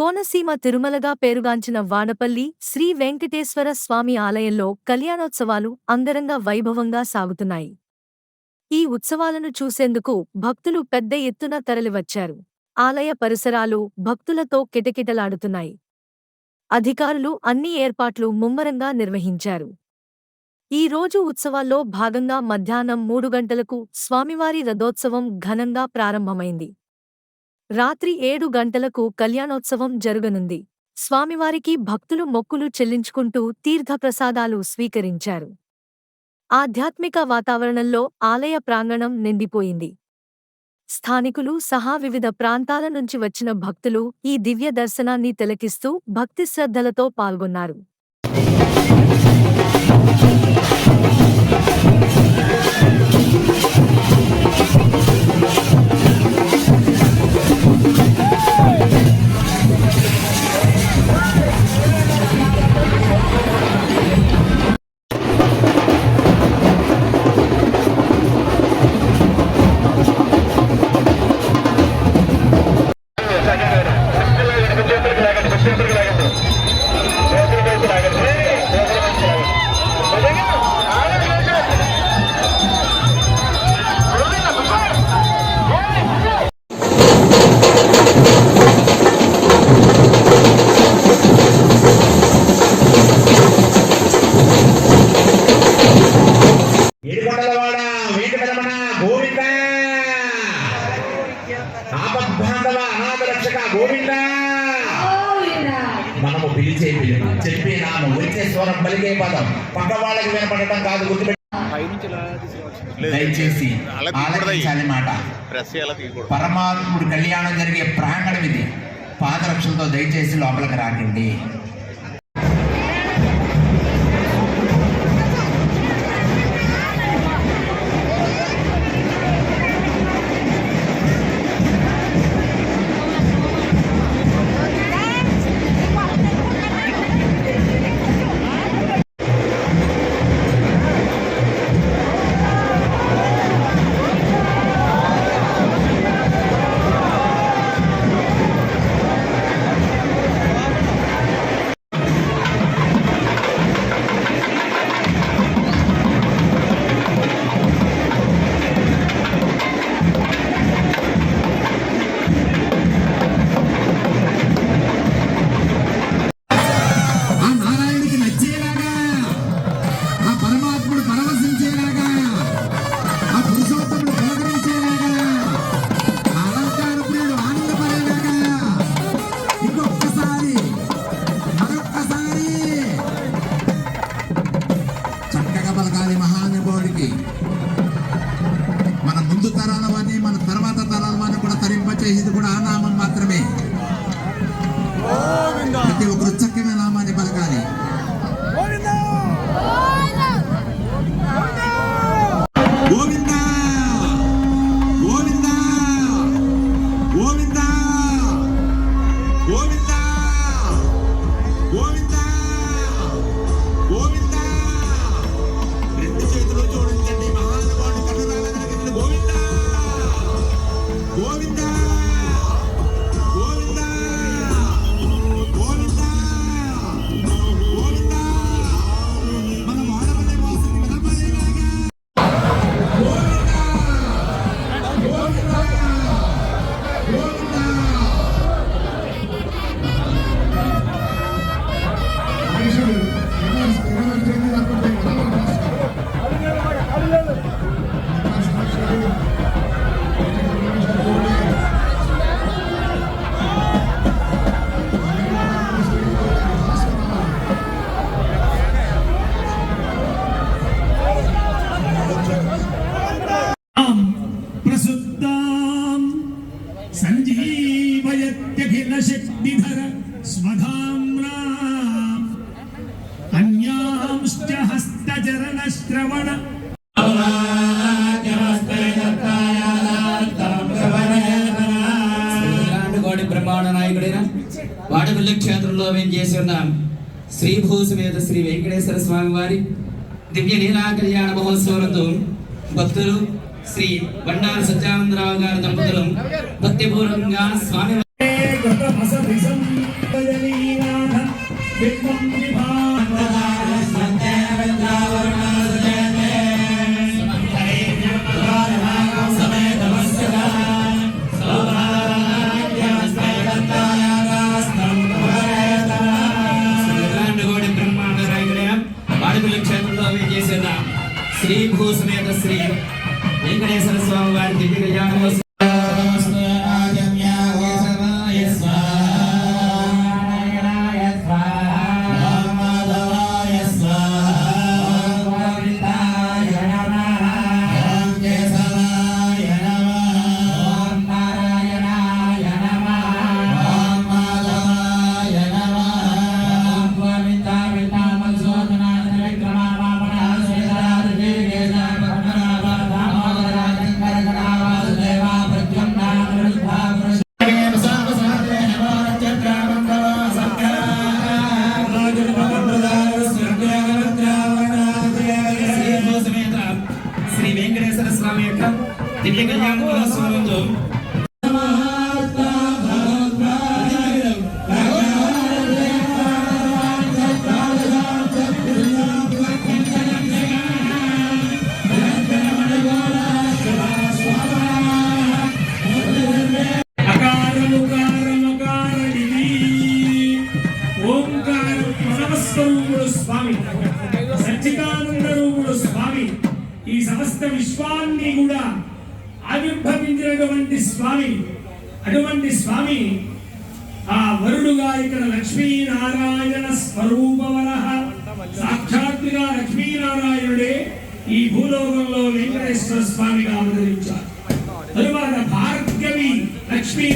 కోనసీమ తిరుమలగా పేరుగాంచిన వాడపల్లి శ్రీ వెంకటేశ్వర స్వామి ఆలయంలో కళ్యాణోత్సవాలు అంగరంగ వైభవంగా సాగుతున్నాయి. ఈ ఉత్సవాలను చూసేందుకు భక్తులు పెద్ద ఎత్తున తరలివచ్చారు. ఆలయ పరిసరాలు భక్తులతో కిటకిటలాడుతున్నాయి. అధికారులు అన్ని ఏర్పాట్లు ముమ్మరంగా నిర్వహించారు. ఈ రోజు ఉత్సవాల్లో భాగంగా మధ్యాహ్నం మూడు గంటలకు స్వామివారి రథోత్సవం ఘనంగా ప్రారంభమైంది. రాత్రి ఏడు గంటలకు కళ్యాణోత్సవం జరగనుంది. స్వామివారికి భక్తులు మొక్కులు చెల్లించుకుంటూ తీర్థప్రసాదాలు స్వీకరించారు. ఆధ్యాత్మిక వాతావరణంలో ఆలయ ప్రాంగణం నిండిపోయింది. స్థానికులు సహా వివిధ ప్రాంతాల నుంచి వచ్చిన భక్తులు ఈ దివ్య దర్శనాన్ని తిలకిస్తూ భక్తిశ్రద్ధలతో పాల్గొన్నారు. పిలిచే పిలుపు చెప్పే నామం వచ్చే స్వరం పలికే పదం. పక్క వాళ్ళకి వినపడటం కాదు గుర్తుపెట్టి. దయచేసి ఆలకించాలి మాట. పరమాత్ముడు కళ్యాణం జరిగే ప్రాంగణం ఇది. పాదరక్షలతో దయచేసి లోపలికి రాకండి. అన్యాంశ్చ హస్తచరణ శ్రవణ గోడి బ్రహ్మాండ నాయకుడైన వాడపల్లి క్షేత్రంలో మేము చేసి ఉన్నాం శ్రీ భూసమేత శ్రీ వెంకటేశ్వర స్వామి వారి దివ్య లీలా కళ్యాణ మహోత్సవంతో భక్తులు శ్రీ బండారు సత్యానందరావు గారి దంపతులు భక్తిపూర్వకంగా స్వామి శ్రీ వెంకటేశ్వర స్వామి వారి దివ్య నారాయణ ప్రణవస్వరూపుడు స్వామి. సచ్చిదానంద రూపుడు స్వామి. ఈ సమస్త విశ్వాన్ని కూడా ఆవిర్భవించినటువంటి స్వామి. అటువంటి స్వామి. ఆ వరుడుగా ఇక్కడ లక్ష్మీనారాయణ స్వరూపవర సాక్షాత్తుగా లక్ష్మీనారాయణుడే ఈ భూలోకంలో వెంకటేశ్వర స్వామిగా అవతరించారు తరువాత భార్గవి లక్ష్మీ